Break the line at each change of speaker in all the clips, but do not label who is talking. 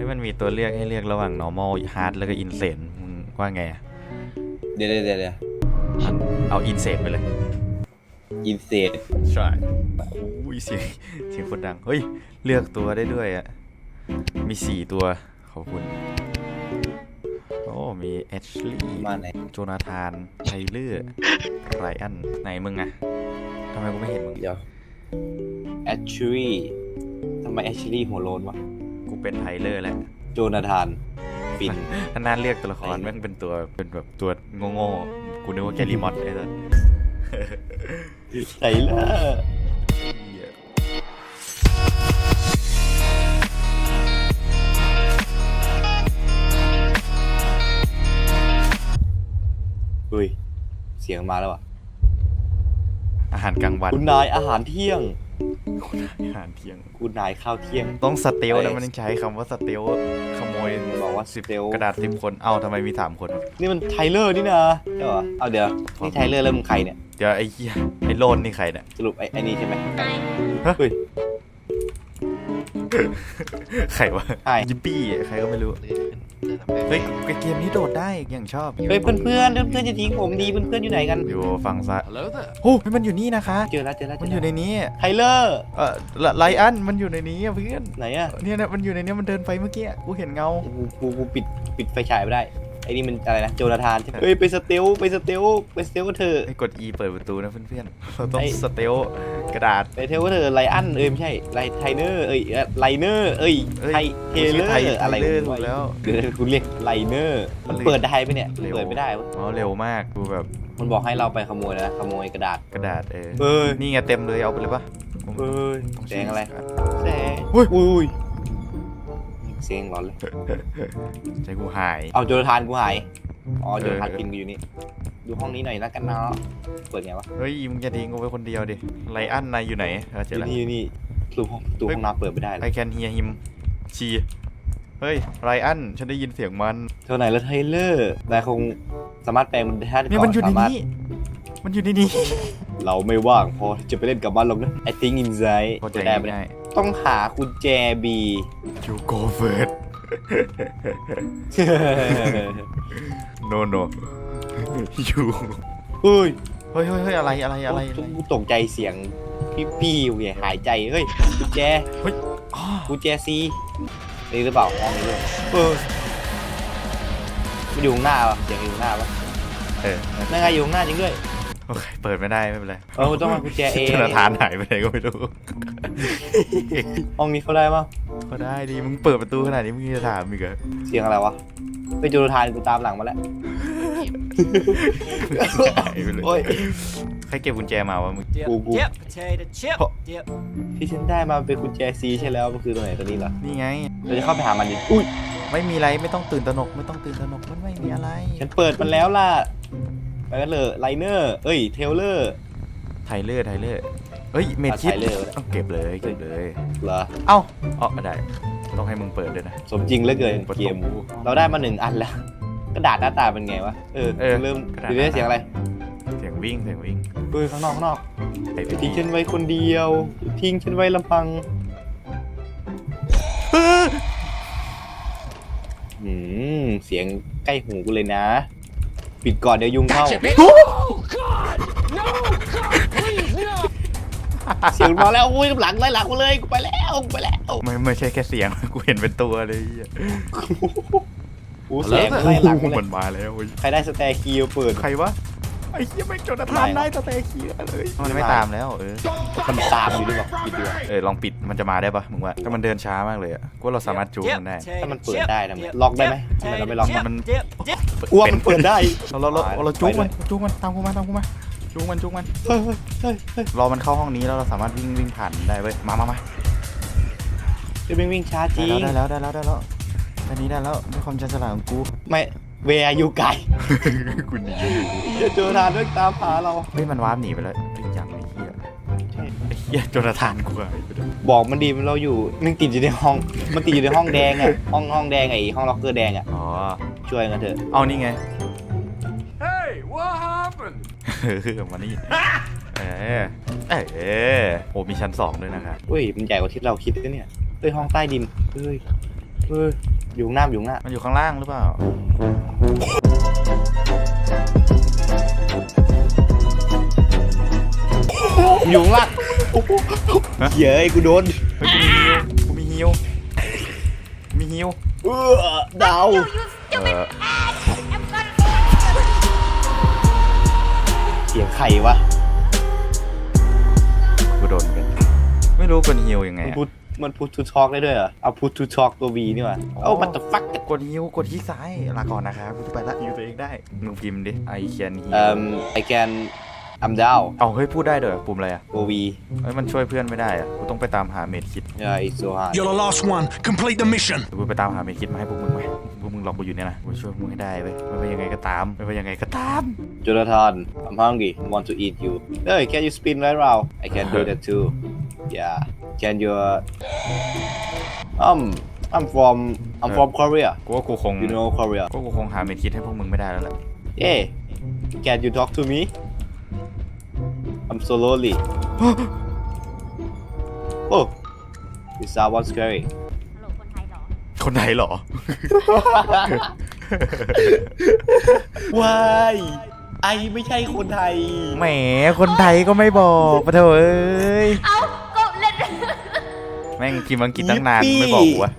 ให้มันมีตัวเลือกให้เลือกระหว่าง normal hard แล้วก็ insane มึงว่าไงอะ
เดี๋ยวเดี๋ยวเดี๋ยวเดี๋ยว
อันเอา insane ไปเลย
อินเสต
ใช่อุ้ยเสียงเสียงคนดัง เฮ้ย เลือกตัวได้ด้วยอะมีสี่ตัว ขอบคุณ โอ้ มีแอชลีย์
มาไหน
โจนาธานไทเลอร์ไรอัน ไหนมึงอะทำไมกูไม่เห็นมึง
เดี๋ยวแอชลีทำไมแอชลีหัวโลนวะ
กู เป็นไทเลอร์แล้ว
โจนาธานฟิน
นานๆเรียกตัวละครแม่งเป็นตัวเป็นแบบตัวโง่ๆกูนึกว่าแกลิมอตไอ้สัส
ไทเลอร์
เหี้ย
เฮ้ย เสียงมาแล้วอะ
อาหารกลางวัน
คุณนายอาหารเที่ยง
อาหารเที่ยง
คุณนายข้าวเที่ยง
ต้องสเตล
เอ้
นะ
ย
มันต้องใช้คำว่าสเตลขโมย
บอกว่า
สิบ
สเตล
กระดาษสิบคน เอ้าทำไมมีสามคนวะ
นี่มันไทเลอร์นี่นะใช่ปะเอาเดี๋ยว นี่ไทเลอร์แล้วมึงใครเนี่ย
เดี๋ยวไอ้เหี้ยไอ้โลนนี่ใครเนี่ย
สรุปไอ้ไอ้นี่ใช่ไหม
ฮะ
เฮ้ย
ใครวะ
ใช่
ยิปปี้ ใครก็ไม่รู้ เฮ้ยเกมนี้โดดได้อย่างชอบ
เฮ้ยเพื่อนเพื่อนๆเพื่อนๆจะทิ้งผมดีเพื่อนเพื่อนๆอยู่ไหนกัน
อยู่ฝั่งซ้ายโอ้ยมันอยู่นี่นะคะ
เจอแล้วเจอแล้วเจ
มัน
อ
อยู่
แล้ว
ในนี้
ไทเลอร์
เออไลอันมันอยู่ในนี้อะเพื่อน
ไหนอะ
เนี่ยนะมันอยู่ในนี้มันเดินไปเมื่อกี้กูเห็นเงา
กูกูกูปิดปิดไฟฉายไม่ได้ ไอ้นี่มันอะไรนะโจนาธานใช่ไหมเฮ้ยไปสเตลไปสเตลไปสเตลก็เธอะ
ให้กด E เปิดประตูนะเพื่อนๆ เราต้อง
ไอ้
สเตลกระดาษ
ไปเทลก็เธอะไลอันเอ้ยไม่ใช่ไลไทเนอร์เอ้ยเอ่อไลเนอร์เอ้ย
เอ้ย
ไทเทเลอ
ไท
ร์อะไร
ไทเลอร์
ของมึง
ถูกแล้ว
เดี๋ยวคุณเรียกไลเนอร์มัน
เร็ว
เปิดได้ไหมเนี่ย
เร็ว
เปิดไม่ได้วะ
อ๋อเร็วมากดูแบบ
มันบอกให้เราไปขโมยนะขโมยกระดาษ
กระดาษเออ
เอ้ย
นี่ไงเต็มเลยเอาไปเลยปะ
เอ้ย
ต้อง
แสงอะไร
ชี้
แสง
อุ้ย
อุ้ย เสียงร้อนเลย
ใจกูหาย
เอาโจนาธานกูหาย อ๋อโจนาธาน
เออ
กินกูอยู่นี่ ดูห้องนี้หน่อยนะกันเนาะ เปิดไงวะ
เฮ้ยมึงจะทิ้งกูไว้คนเดียวดิ ไลอันนายอยู่ไหนเออเจ
อ
อยู่แล้ว
นี่อยู่นี่ตู้ห้องตู้ห้องน้ำเปิดไม่ได้เลย
I can hear him ชีเฮ้ยไรอันฉันได้ยินเสียงมัน
เท่าไหร่แล้วไทเลอร์นายคงสามารถแปลงมันได้
เนี่ยมันอยู่ใน
สามารถ
นี้ มันอยู่ในนี้
เราไม่ว่างพอจะไปเล่นกับมันหรอกนะ I think inside
เข้าใจ
ได้ไหมเนี่ย
ง่าย
ต้องหากุญแจบี
ๆ You go first no no you
เฮ้ย
เฮ้ยเฮ้ยเฮ้ยอะไรอะไรอะไรอะไร
กูตกใจเสียงพี่พี่อยู่เนี่ยหายใจเฮ้ยกุญแจ
อ้อ
กุญแจซีนี่หรือเปล่าห้องนี้ด้วยเออมันอยู่ข้างหน้าปะเสียงอยู่ข้างหน้าปะ
เออ
นั่นไงอยู่ข้างหน้าจริงด้วย
โอเคเปิดไม่ได้ไม่เป็นไร
เออต้องมากุญแจเอง
ธนาธานหายไปไหนก็ไม่รู้
ห้องนี้เขาได้ปะ
ก็ได้ดีมึงเปิดประตูขนาดนี้มึงจะถามอีกเหรอ
เสียงอะไรวะไปโจรทานกูตามหลังมาแล้ว
หายไปเลย
โอ้ย
ใครเก็บกุญแจมาวะมึง
Dip,
Gu- gu-
dip, potato chip,
Ho-
dip.
ที่ฉันได้มาเป็นกุญแจซีใช่แล้วมันคือตัวไหนตัวนี้เหรอ
นี่ไง
เราจะเข้าไปหามันดิอุ้ย
ไม่มีอะไรไม่ต้องตื่นตระหนกไม่ต้องตื่นตระหนกมันไม่มีอะไร
ฉันเปิดมันแล้วล่ะ ไปกันเลยไลเนอร์ เอ้ย เทเลอร์
ไทเลอร์ไทเลอร์เฮ้ยเมด
อะ
คิด
ไทเลอร์
ต้องเก็บเลยเก็บเลย
เหรอ
เอ้าอ๋อได้ต้องให้มึงเปิดด้วยนะ
สมจริงเหลือเกิน
ประ
เก
ตู
มเราได้มาหนึ่งอันแล้ว กระดาษหน้าตาเป็นไงวะ เออ
เออ
เริ่ม
กระดาษ
ดูได้เสียงอะไร
เสียงวิ่งเสียงวิ่ง
เฮ้ยข้างนอกข้างนอก
ไอ้ไป
ทิ้
ที่
งฉันไว้คนเดียว ทิ้งฉันไว้ลำพังอืมเสียงใกล้หูกูเลยนะ ปิดก่อนเดี๋ยวยุงเข้า เสียงมาแล้วอุ้ยหลังไล่หลังกูเลยกูไปแล้วกูไปแล้ว
ไม่ไม่ใช่แค่เสียง กูเห็นเป็นตัวเลยไอ้เหี้ย
โอ้เสียงไล่หลังกูเล
มั
ย
นมาแล้วเว้ย
ใครได้สแตร์คีย์เปิด
ใครวะ ไอ้เหี้ยไม่งจนทาน
ไม่
ได้สเตย์เคียเลยมันไม่ตามแล้วเออ
มันตามอยู่ด้วยบอกปิดด้วย
เออลองปิดมันจะมาได้ปะมึงว่าถ้ามันเดินช้ามากเลยอะกูว่าเราสามารถจูง
Dip,
มันได้
potato
ถ้ามันเปิด
chip,
ได้ทำไม
dip,
ล็อกได้ไหม
dip,
ทำไมเรา
potato
ไม่ล็อก
chip,
มัน
dip, dip.
กลัวมันเปิดได้
เราเราเราเราจูงมัน
ไปเลย
จูงมันตามกูมาตามกูมาจูงมันจูงมัน
เฮ้ยเฮ้ยเฮ้ย
รอมันเข้าห้องนี้แล้วเราสามารถวิ่งวิ่งผ่านได้เว้ยมามามา
จะวิ่งวิ่งช้าจ
ได้
ริง
แล้วได้แล้วได้แล้วได้แล้วอันนี้ได้แล้วด้วยความใจฉลาดของกู
ไม่ เวอายุไกล
กูหนี
อย่าเจอทานด้วยตามหาเรา
เฮ้ยมันวาร์ปหนีไปแล้วไอ้ยังไอ้เหี้ยไอ้เหี้ยโจนาธานกูหายไปแล้ว
บอกมันดีมันเราอยู่มันติดอยู่ในห้อง มันติดอยู่ในห้องแดงอะห้องห้องแดงไอ้ห้องล็อกเกอร์แดงอะ
อ๋อ
ช่วยกันเถอะ
เอานี่ไง
Hey, what happened?
เออมานี่เออเออโอ้มีชั้นสองด้วยนะคะ
เฮ้ยมันใหญ่กว่าที่เราคิดนะเนี่ยเฮ้ยห้องใต้ดินเฮ้ยเทเอออยู่ข้างหน้าอยู่ข้างหน้า
มันอยู่ข้างล่างหรือเปล่า
เหี้ยไอ้กูโดน
เฮ้ยกูมีฮิวกูมีฮิว
เออดาว
เออ
เสียงใครวะ
กูโดนกัน ไม่รู้กดฮิวยังไง
มัน
อะ
พูดมันพูดทูทอกได้ด้วยเหรอเอาพูดทูทอกตัววีนี่ว่ะเอ้ามันตะฟัก
กดฮิวกดที่ซ้ายลาก่อนนะครับกูจะไปละฮิวตัวเองได้มึงพิมพ์ดิ I can heal
เอ่อ I can I'm down
เอาเฮ้ยพูดได้เด้อปุ่มอะไรอะ
ตัววี
เฮ้ยมันช่วยเพื่อนไม่ได้อะกูต้องไปตามหาเมดคิด
yeah it's so hard
You're the last one. Complete the mission.
เดี๋ยวกูไปตามหาเมดคิดมาให้พวกมึงไหมพวกมึงรอกูอยู่เนี่ยนะกูช่วยพวกมึงให้ได้เว้ยไม่ว่ายังไงก็ตามไม่ว่ายังไงก็ตาม
Jonathan I'm hungry want to eat you hey can you spin right round I can do that too yeah can you um I'm from I'm from Korea
กูว่ากูคง
you know Korea
ก็กูคงหาเมดคิดให้พวกมึงไม่ได้แล้วแหละ
hey can you talk to me I'm so lonely oh this someone scary
ฮัลโหลคนไทยเหรอ
คนไหนเหรอ
ว้ายไอไม่ใช่คนไทย
แหม คนไทยก็ไม่บอกปะเถอะเอ้ย
เอ้าก็เล่น
แม่งพิมพ์อังกฤษตั้งนาน
ยิปปี้
ไม่บอกกูวะ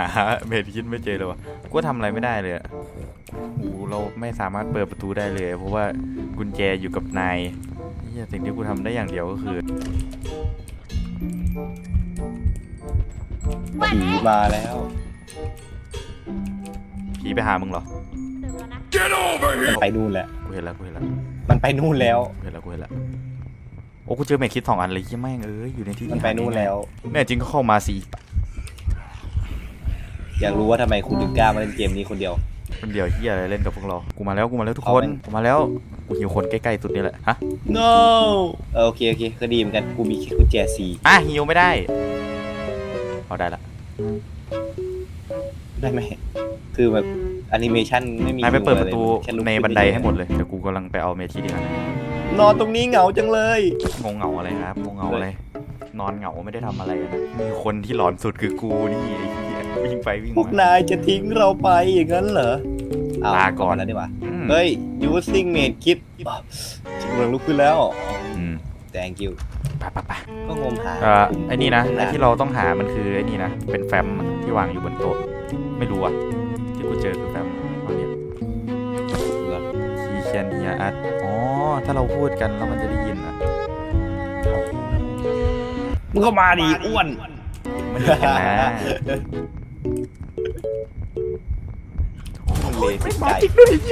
า
เม
ดคิดไม่เจอเลยวะกูทำอะไรไม่ได้เลยอะโอ้โหเราไม่สามารถเปิดประตูได้เลย เพราะว่ากุญแจอยู่กับนายเหียสิ่งที่กูทำได้อย่างเดียวก็คือ
ผีมาแล้ว
ผีไปหามึงเหรอ
เดินแล้วนะ
Get over
มัน
here.
ไปนู่นแล้ว
กูเห็นแล้วกูเห็นแล้ว
มันไปนู่นแล้ว
กูเห็นแล้วกูเห็นแล้วโอ้กูเจอเมดคิดสองอันเลยที่แม่งเอ้ยอยู่ในที่
มันไปนู่นแล้ว
แน่จริงก็เข้ามาสิ
อยากรู้ว่าทำไมคุณถึงกล้ามาเล่นเกมนี้คนเดียว
คนเดียวเฮียอะไรเล่นกับพวกเรา กูมาแล้วกูมาแล้วทุก
เอา
คน
เป็น
กูมาแล้วกูหิวคนใกล้ๆสุดนี่แหละฮะ
no เออโอเคโอเคก็ดีเหมือนกันกูมีแค่กุญแจสี
อะหิวไม่ได้เอาได้ละ
ได้ไหมคือแบบแอนิเมชันไม่มี
นายไปเปิดประตู
แค่ลุก
ใน
ขึ้
บันได
เฉยๆ
ให้หมดเลยเดี๋ยวกูกำลังไปเอาเมทีดีกว่าน
อนตรงนี้เหงาจังเลย
งงเหงาอะไรครับงงเหงาอะไรนอนเหงาไม่ได้ทำอะไรอะนะมีคนที่หลอนสุดคือกูนี่ไอ้เหี้ย วิ่งไปวิ่ง
พวก
มา
นายจะทิ้งเราไปอย่างนั้นเหรออ้ว
ลาก่อน
เมแล้วดีกว่า
อืม
เฮ้ย using made kit จิงเมืองลุกขึ้นแล้ว
อืม
thank you
ไปไปไป
ก็งมหา
เอ่อไอ้นี่นะ
ข้างห
ไอ้ที่เราต้องหามันคือไอ้นี่นะ เป็นแฟ้มที่วางอยู่บนโต๊ะ ไม่รู้อะที่กูเจอคือแฟ้มอันเนี้ย
เหรอ
คีเชียนเฮียอัดอ๋อ ถ้าเราพูดกันแล้วมันจะได้ยินอะ
มึงก็มาดิอ้วน
มันยินกันนะ
เลยสิใจ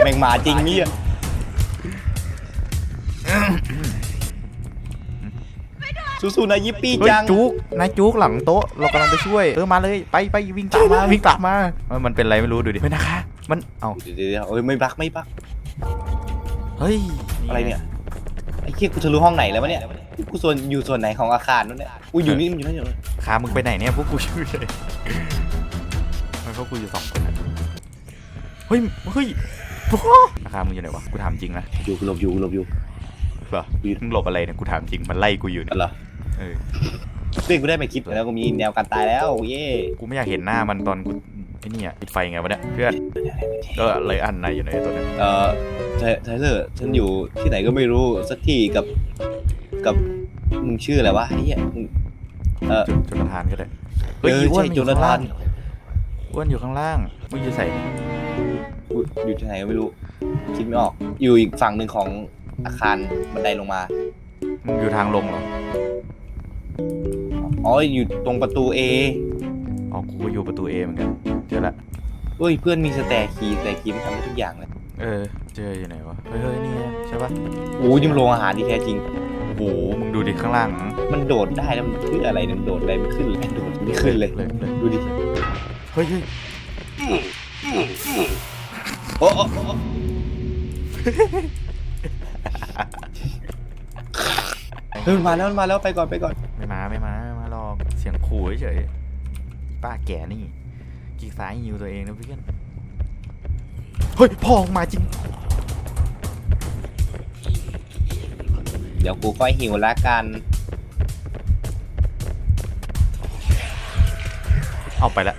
แม่งมาจริงเนี่ยสู้ๆนะยิปปี้
เฮ้ย
จัง
จุกนายจุกหลังโต๊ะเรากำลังไปช่วยเออมาเลยไปไปวิ่งตามมาวิ่งตามมาเออมันเป็นอะไรไม่รู้ดูดิเฮ้ยนะคะ มันเอ้า
เดี๋ยวเดี๋ยวเอ้ยไม่บักไม่บัก
เฮ้ย
อะไรเนี่ยไอ้เหี้ยกูจะรู้ห้องไหนแล้ววะเนี่ยกูส่วนอยู่ส่วนไหนของอาคารนั่นเนี่ยกูอยู่นี่มันอยู่นั่นอยู่นั่น
ขามึงไปไหนเนี่ยพวกกูช่วยเลยมันพวกกูอยู่สองคนอะ เฮ้ย เฮ้ยราคามึงอยู่ไหนวะ กูถามจริงนะ
อยู่กูหลบอยู่กูหลบอยู่
เหรอมึงหลบอะไรเนี่ยกูถามจริง มันไล่กูอยู่เนี่ย
อะไรอ
เออ
เรื่องกูได้ไม่คิดแล้วกูมีแนวการตายแล้วเย่
กูไม่อยากเห็นหน้ามันตอนกูไอ้นี่อะปิดไฟไงวะเนี่ยเพื่อนก็เลยอันในอยู่ในตัวเนี้ย
เอ่อไทไทเลอร์ฉันอยู่ที่ไหนก็ไม่รู้สักที่กับกับมึงชื่ออะไรวะไอ้เหี้ยมึงเออ
จุดจุดประทานก็ได้
เออ
อ้วน
ใช่
มันอยู่
โจนา
ข้าง
ธา
ล่านง อ้วนอยู่ข้างล่างมึงอยู่ใส่
กูอยู่ที่ไหนก็ไม่รู้ คิดไม่ออก อยู่อีกฝั่งหนึ่งของอาคารบันไดลงมา
มึงอยู่ทางลงเหรอ
อ๋อ อยู่ตรงประตู A
อ๋อกูก็อยู่ประตูเอเหมือนกันเจอละ
เฮ้ย เพื่อนมีสแตร์คีย์สแตร์คีย์มันทำได้ทุกอย่างเลย
เออ เจออยู่ไหนวะเฮ้ยเฮ้ยนี่ไงใช่ปะ
โอ้ยยิมนโรงอาหารดีแท้จริง
โอ้โหมึงดูดิข้างล่าง
มันโดดได้แล้วมันเพื่ออะไรเนี่ยมันโดดอะไรไม่ขึ้นเลยโดดไม่ขึ้นเลย
เลยเลย
ดูดิ
เฮ้ยเฮ้ย
มาแล้วมาแล้วไปก่อนไปก่อน
ไม่มาไม่มาไม่มารอเสียงขู่เฉยป้าแก่นี่กีกซ้ายยิวตัวเองนะเพื่อนเฮ้ยพองมาจริง
เดี๋ยวกูค่อยหิวละกัน
เอาไปละ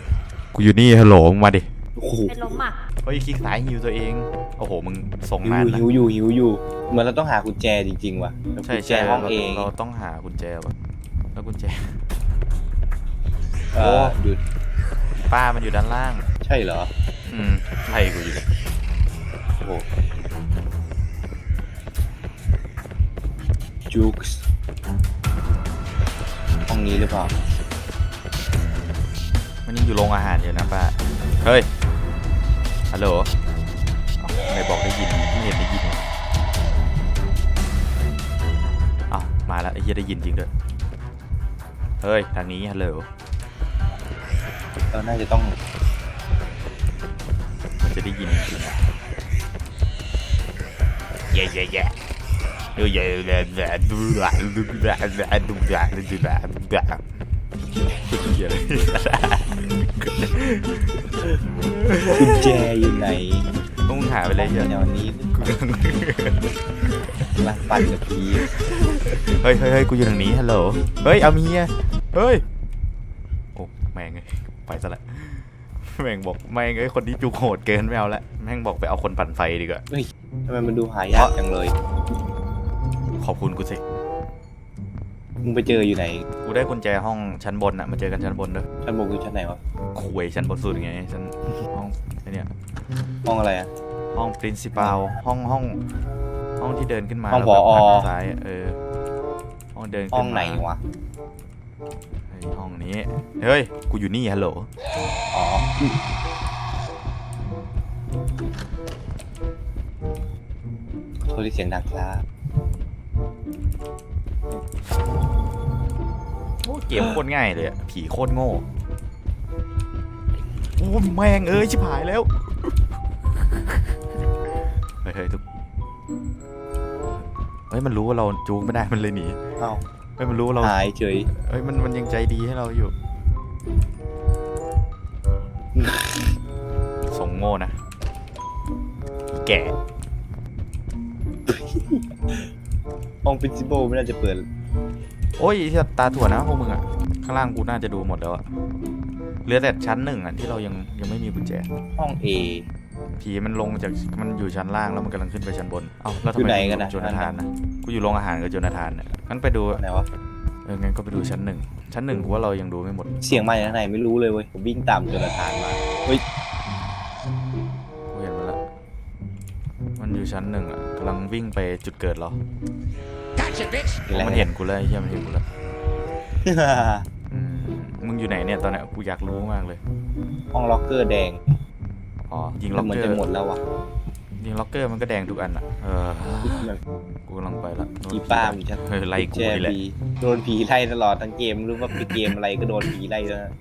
กูอยู่นี่ฮัลโหลมึงมาดิ
โอ้โห
เป็นลมอะ
เฮ้ยคลิกซ้ายฮิวตัวเอง โอ้โหมึงส่ง
หิวนา
นนะ
หิวอยู่หิวอยู่เหมือนเราต้องหากุญแจจริงๆว่ะ
ใช่
กุญแจ
ใช่
ห้อง
เรา
เอง
เราต้องหากุญแจว่ะแล้วกุญแจ
เออดู
ป้ามันอยู่ด้านล่าง
ใช่เหรอ
อืมไล่กูอยู่เลย
โอ้โหจุกส์ห้องนี้หรือเปล่า
มันยังอยู่โรงอาหารอยู่นะป้า เฮ้ย ฮัลโหลเอ้าไหนบอกได้ยินไม่เห็นได้ยินเลยเอ้ามาแล้วไอ้เหี้ยได้ยินจริงด้วย เฮ้ย ทางนี้ฮัลโหล
เราน่าจะต้อง
มันจะได้ยินจริงๆอะเย่เย่เย่เย่เย่เย่เย่ดูแลดูแลดูแลดู แลดูแลดูแลคุณเหี้ยเลย
กุญแจอยู่ไหน
ต้องหาไปเลยเหี้ย
แนวนี้ลักปั่นกับพี
เฮ้ยเฮ้ยเฮ้ยกูอยู่ทางนี้ฮัลโหลเฮ้ยเอามียเฮ้ยโอ้แม่งไปซะละแม่งบอกแม่งเอ้คนนี้จุกโหดเกินไม่เอาละแม่งบอกไปเอาคนปั่นไฟดีกว่า
เฮ้ยทำไมมันดูหายากจังเลย
ขอบคุณกูสิ
มึงไปเจออยู่ไหน
กูได้กุญแจห้องชั้นบนอะมาเจอกันชั้นบนเด้อ
ชั้นบนคือชั้นไหนวะ
คุยชั้นบนสุดไงชั้นห้องไอ้เนี่ย
ห้องอะไรอะ
ห้อง principal ห้องห้อง ห้องที่เดินขึ้นมา
ห้อง
แล้วแบบ
ผอ
หันซ้ายอะเออห้องเดิน
ห้
ขึ้
อง
นมา
ไหนวะ
เฮ้ยห้องนี้เฮ้ยกูอยู่นี่ฮัลโหล
อ๋อโทษที่เสียงดังครับ
เกมโคตรง่ายเลยอะผีโคตรโง่โอ้แม่งเอ้ยชิบหายแล้วเฮ้ยเฮ้ยทุกเฮ้ยมันรู้ว่าเราจูงไม่ได้มันเลยหนี
เอ้า
เฮ้ยมันรู้ว่าเรา
หายเฉย
เฮ้ยมันมันยังใจดีให้เราอยู่สงโง่นะอีแก่
ห้อง principal ไม่น่าจะเปิด
โอ้ยไอ้เหี้ยตาถั่วนะพวกมึงอะข้างล่างกูน่าจะดูหมดแล้วอะเหลือแต่ชั้นหนึ่งอะที่เรายังยังไม่มีกุญแจ
ห้อง A
ผีมันลงจากมันอยู่ชั้นล่างแล้วมันกำลังขึ้นไปชั้นบน เอ้าแล้วทำ
อยู่
ไม
ไหน
มึง
กันนะ
โจนาธานนะกูอยู่โรงอาหารกับโจนาธานเนี่ยงั้นไปดู
ห้องไหนวะ
เอองั้นก็ไปดูชั้นหนึ่งชั้นหนึ่งกูว่าเรายังดูไม่หมด
เสียงมาจากไหนไม่รู้เลยเว้ย ผมวิ่งตามจนทานมา เฮ้ย
กูเห็นมันละมันอยู่ชั้นหนึ่งอะกำลังวิ่งไปจุดเกิดเรา
อะไร
มันเห็นกูแล้วไอ้เหี้ยมันเห็นกูแล้วอืมมึงอยู่ไหนเนี่ยตอนเนี้ยกูอยากรู้มากเลย
ห้องล็อกเกอร์แดง
อ๋อยิง
แต่
ล็อก
เหมือน
เกอ
จะ
ร์
หมดแล้ววะ
ยิงล็อกเกอร์มันก็แดงทุกอันอะเออกูกำลังไปละ
ผีป้ามันจะ
เฮ้ยไล่กู
แจ
นี่แหละ
บีโดนผีไล่ตลอดทั้งเกมไม่รู้ว่าเป็นเกมอะไรก็โดนผีไล่แล้วนะ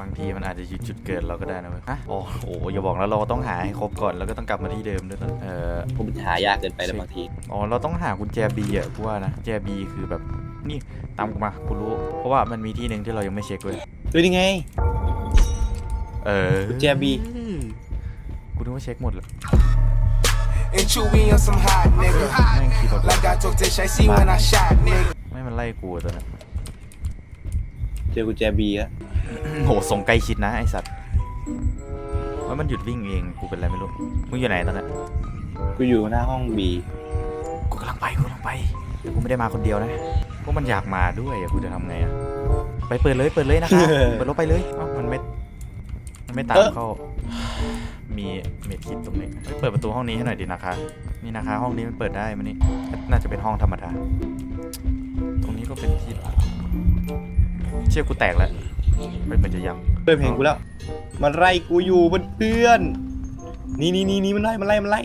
บางทีมันอาจจะอยู่จุดเกิดเราก็ได้นะเว้ยฮะโอ้โหอย่าบอกแล้วเราต้องหาให้ครบก่อนแล้วก็ต้องกลับมาที่เดิมด้วยนะเออ
ผมหายากเกินไปแล้วบางที
อ๋อ เราต้องหากุญแจบีอะกูว่านะกุญแจบีคือแบบ นี่ตามกูมากูรู้ เพราะว่ามันมีที่หนึ่งที่เรายังไม่เช็คเลย
ดูนี่ไง
เออ
กุญแจ B
กูนึกว่าเช็คหมดเลย
And Chewy on some hot nigga.
แม่งขี่รถ
Like I told Tish, I see when I shot nigga.
ไม่มันไล่กูอะตัวนั้น
เจอกุญแจบีอะ
โหส่งใกล้ชิดนะไอสัตว์ว่ามันหยุดวิ่งเองกูเป็นอะไรไม่รู้มึงอยู่ไหนตอนนั้น
กูอยู่หน้าห้องบี
กูกำ ลังไปกูกำลังไปแต่กูไม่ได้มาคนเดียวนะพวกมันอยากมาด้วยอะกูจะทำไงอะไปเปิดเลยเปิดเลยนะคะเปิดรถไปเลยเอ้ามันไม่มันไม่ตามเข้ามีเมดคิดตรงนี้เฮ้ยเปิดประตูห้องนี้ให้หน่อยดินะคะ นี่นะคะ ห้องนี้มันเปิดได้มันนี่น่าจะเป็นห้องธรรมดาตรงนี้ก็เป็นที่เชื่อกูแตกแล้วไม่เหมือนจะยัง
เพื่อนเพลงกูแล้วมันไล่กูอยู่เพื่อนๆนี่นี่นี่นี่มันไล่มันไล่มันไล่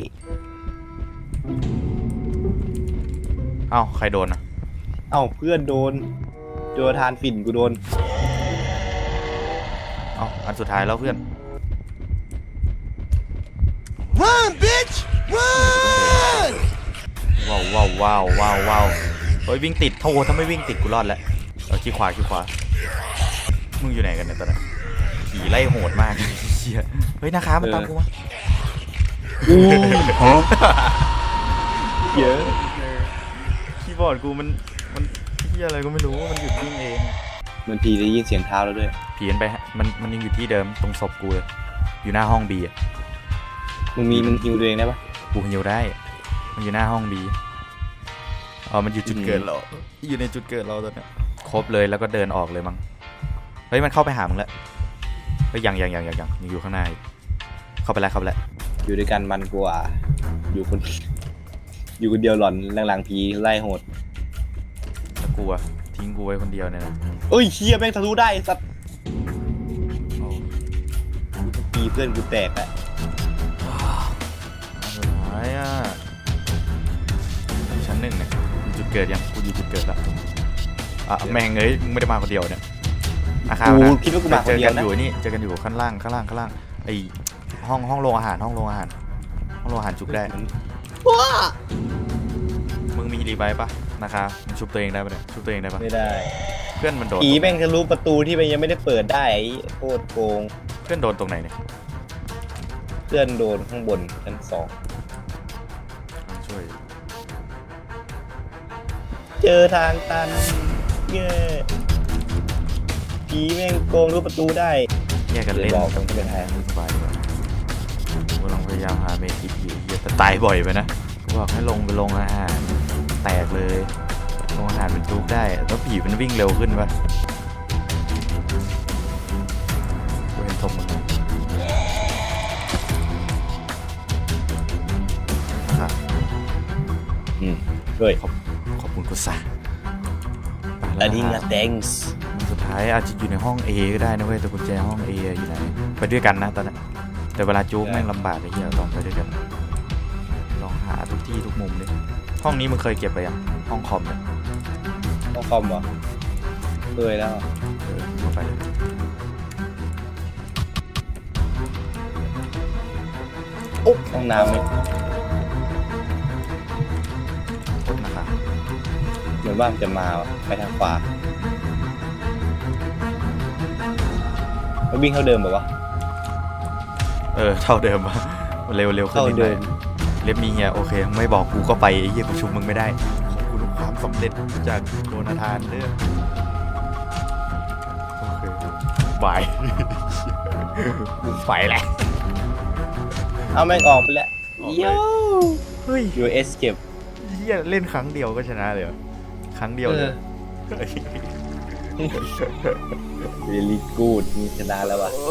อ้าใครโดนอะ
เอ้าเพื่อนโดนโดนทานฝิ่นกูโดน
เอ้าอันสุดท้ายแล้วเพื่อน
Run, bitch! Run!
ว้าวว้าวว้าวว้าวว้าวเฮ้ยวิ่งติดโทถ้าไม่วิ่งติดกูรอดแล้วเออขี้ขวาขี้ขวามึงอยู่ไหนกันเนี่ยตอนนี้ผีไล่โหดมากเหี้ยเฮ้ยนะคะมันตามกูมา
อู้เยอะ
คี ย์บอร์ดกูมันมันเหียอะไรก็ไม่รู้มันหยุดวิ่งเอง
มันทีได้ยินเสียงเท้าแล้วด้วย
ผีมันไปฮะมันมันยังอยู่ที่เดิมตรงศพกูเลยอยู่หน้าห้องบีอะ
มึงมีมึงฮิวตัวเองได้ปะ
กูหิวได้ มันอยู่หน้าห้องบีอ๋อมันอยู่จุดเกิดเราอยู่ในจุดเกิดเราตอนเนี้ยครบเลยแล้วก็เดินออกเลยมั้งเฮ้ยมันเข้าไปหามึงแล้วเฮ้ยยังยังยังยังยังยังอยู่ข้างในเข้าไปแล้วเข้าไปแล้ว
อยู่ด้วยกันมันกว่าอยู่คน อยู่คนเดียวหลอนหลังๆผีไล่โหด
แล้วกูอะทิ้งกูไว้คนเดียวเนี่ยนะ
เอ้ยเฮียแม่งทะลุได้สัตว์
โอ้
ปีเพื่อนกูแตกอะ
สุดท้ายอะชั้นหนึ่งเนี่ยอยู่จุดเกิดยังกูอยู่จุดเกิดแล้วอะแม่งเอ้ยมึงไม่ได้มาคนเดียวเนี่ยอาคาร
กู
นะ
คิดว่ากูมาคน
เจอ
เดีย
กั
วนนะ
อยู่นี่เจอกันอยู่ข้างล่างข้างล่างข้างล่างไอห้องห้องโรงอาหารห้องโรงอาหารห้องโรงอาหารจุกได้มึ งมีรีไวฟ์ปะนะคะมึงชุบตัวเองได้ปะเนี่ยชุบตัวเองได้ปะ
ไม่ได้
เพื่อนมันโดน
ผีแม่งทะลุประตูที่มันยังไม่ได้เปิดได้ไอ้โคตรโกง
เพื่อนโดนตรงไหนเนี่ย
เพื่อนโดนข้างบนชั้นสอง
ช่วย
เจอทางตันเย้ผีแม่งโกงทะลุประตูได้
แยกกันเล่น
เดี๋ยวบอกมันก็ไม่ได้
สบายดีกว่ากูกำลังพยายามหาเมทิปอยู่เหี้ยแต่ตายบ่อยไปนะกูบอกให้ลงไปลงอาหารแตกเลยลงอาหารมันจุกได้แล้วผีมันวิ่งเร็วขึ้นปะกูเห็นทงมันนะครับ
อืมด้วย
ขอบขอบคุณกุศล
อันนี้นะ thanks
สุดท้ายอาจจะอยู่ในห้อง A ก็ได้นะเว้ยแต่กุญแจห้อง A อยู่ไหนไปด้วยกันนะตอนนั้น แต่เวลาจุกแม่งลำบากไอ้เหี้ยตอนไปด้วยกันลองหาทุกที่ทุกมุมดิห้องนี้มึงเคยเก็บไปยังห้องคอมเนี่ย
ต้องคอมเหรอเคยแล้ว
เออเข้าไปเลย
ห้องน้ำไหม
กดนะครับ
เหมือนว่ามันจะมาว่ะไปทางขวามันวิ่งเข้าเดิมแบบวะ
เออเท่าเดิมปะเร็วเร็วขึ้น
เท่า
นิดห
เดิ
น่อย
ม
เล็บมีเฮียโอเค ไม่บอกกูก็ไปไอ้เหี้ยกูชุบมึงไม่ได้ขอบคุณความสำเร็จจากโดนาธานเด้อโอเคบายกูไปแหละ
เอาแม่งออกไปแล้ว
ออกไป
โย่
เฮ้ย
ยูเอสเก็บ
เฮียเล่นครั้งเดียวก็ชนะเลยเหรอครั้งเดียวเลย
เ really good มีชนะแล้วว่ะ
โอ้